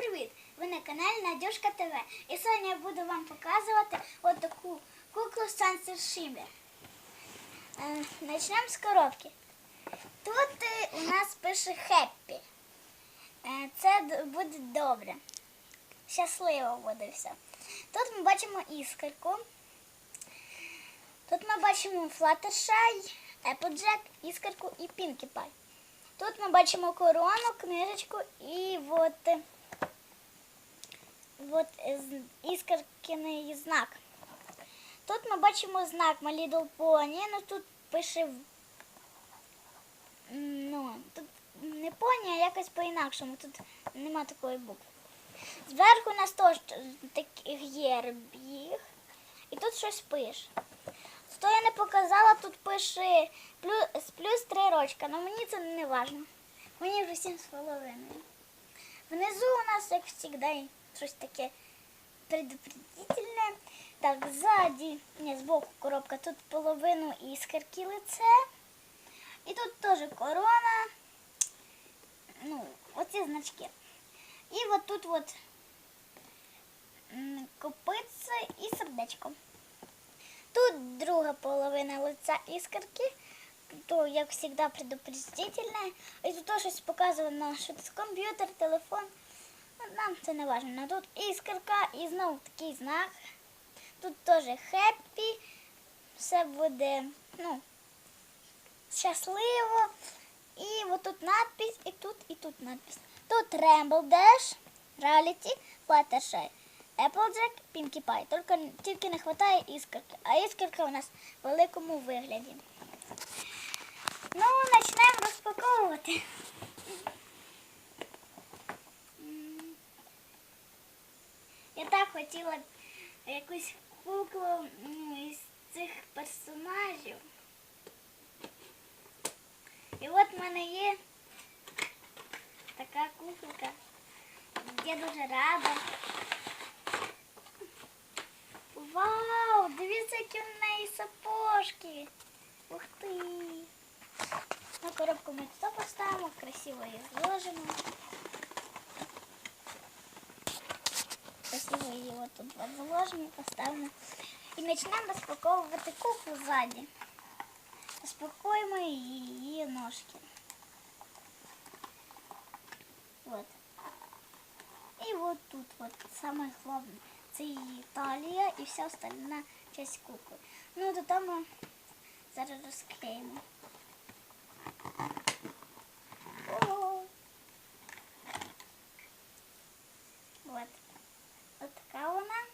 привіт! Ви на каналі Надюшка ТВ. І сьогодні я буду вам показувати от таку куклу Шиммер. Е, Почнемо з коробки. Тут е, у нас пише Хеппі. Е, Це буде добре. Щасливо буде все. Тут ми бачимо іскорку. Тут ми бачимо Fluttershy, Applejack, іскорку і Pie. Тут ми бачимо корону, книжечку і от, е, от іскоркиний знак. Тут ми бачимо знак My Little Pony, ну тут пише ну, тут не поні, а якось по-інакшому. Тут нема такої букви. Зверху нас теж таких є ребіг. І тут щось пише. То я не показала, тут пише плюс, плюс 3 рочка, але мені це не важливо. Мені вже 7 з половиною. Внизу у нас, як завжди, щось таке предупредительне. Так, ззаді, ні, збоку коробка, тут половину іскорки лице. І тут теж корона. Ну, оці значки. І от тут от копиться і сердечко. Тут друга половина лиця іскорки, то, як завжди, предупредительне. І тут щось показано, що це комп'ютер, телефон. Нам це не важливо. Тут іскорка і знову такий знак. Тут теж хеппі. Все буде ну, щасливо. І отут надпись, і тут, і тут надпись. Тут Ramble Dash, Reality, Fluttershy, Applejack, Pinkie Pie. Тільки, тільки не вистачає іскорки. А іскорка у нас в великому вигляді. Ну, почнемо розпаковувати. хотіла якусь куклу ну, із цих персонажів. І от в мене є така куколка. Я дуже рада. Вау! Дивіться, які в неї сапожки. Ух ти! На коробку ми тут поставимо, красиво її зложимо. Красиво її тут от зложимо, поставимо. І почнемо розпаковувати куклу ззаді. Розпакуємо її ножки. Вот. І от тут от саме головне. Це її талія і вся остальна часть кукли. Ну, то там зараз розклеїмо. О! От. От така вона.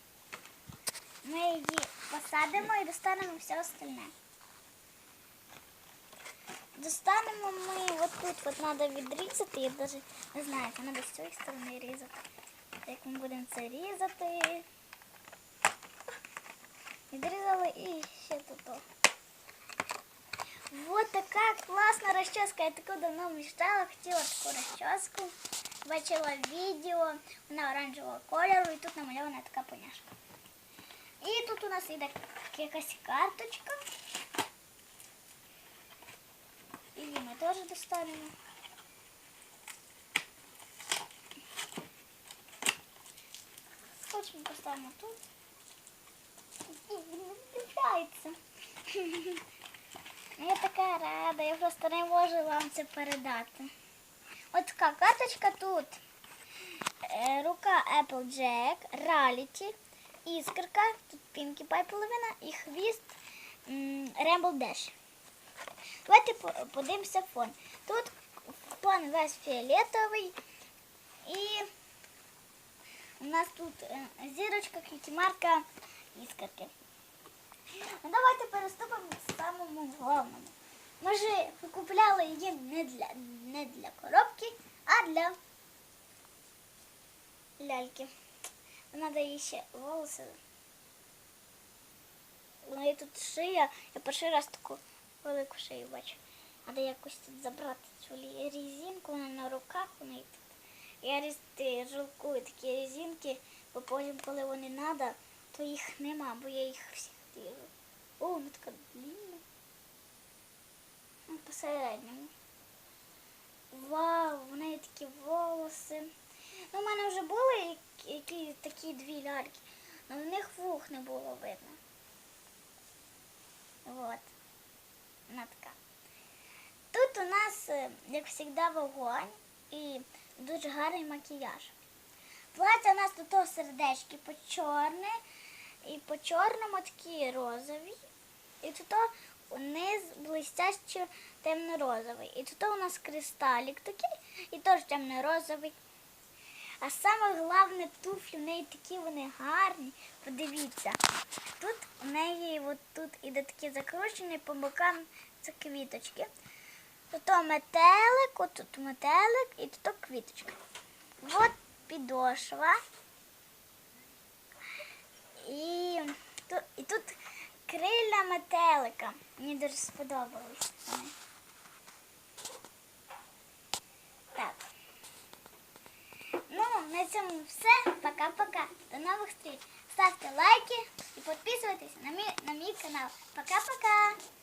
Ми її посадимо і достанемо все остальне. Достанемо ми от тут от треба відрізати, я навіть не знаю, як треба з цієї сторони різати. Як ми будемо це різати. Відрізали і ще тут. Вот така класна розчоска. Я таку давно мечтала, хотіла таку розчоску. Бачила відео, вона оранжевого кольору і тут намальована така поняшка. І тут у нас іде якась карточка. Її ми теж достанемо. Хоч ми поставимо тут. І він не відключається. Я така рада, я просто не можу вам це передати. От така карточка тут. Е, Рука Applejack, Rarity, Іскорка, тут Pinkie Pie половина і хвіст Ramble Dash. Давайте по- подивимося фон. Тут фон весь фіолетовий і у нас тут е, зірочка, кітімарка, іскорки. Ну, давайте переступимо к самому головному. Ми ж купляли її не для, не для коробки, а для ляльки. Треба їй ще волоси. У неї тут шия. Я перший раз таку велику шию бачу. Треба якось тут забрати цю резинку, вона на руках у неї тут. Я жалкую такі резинки, бо потім, коли вони треба, то їх нема, бо я їх всіх ріжу. О, вона така длинна. Ну, Посередньому. Вау, в неї такі волоси. Ну, у мене вже були які такі дві ляльки, але в них вух не було видно. От. Вона така. Тут у нас, е, як завжди, вогонь і дуже гарний макіяж. Плаття у нас тут сердечки по чорне і по чорному такі розові. І тут о низ блистяще темно-розовий. І тут у нас кристалік такий і теж темно-розовий. А саме головне туфлі, в неї такі вони гарні. Подивіться. Тут у неї от тут іде такі закручені по бокам це квіточки. Тут метелик, от тут метелик і тут квіточка. От підошва. І тут, і тут крилля метелика. Мені дуже сподобались вони. Так. Ну, на цьому все. Пока-пока. До нових встреч. Ставте лайки і підписуйтесь на мій, на мій канал. Пока-пока.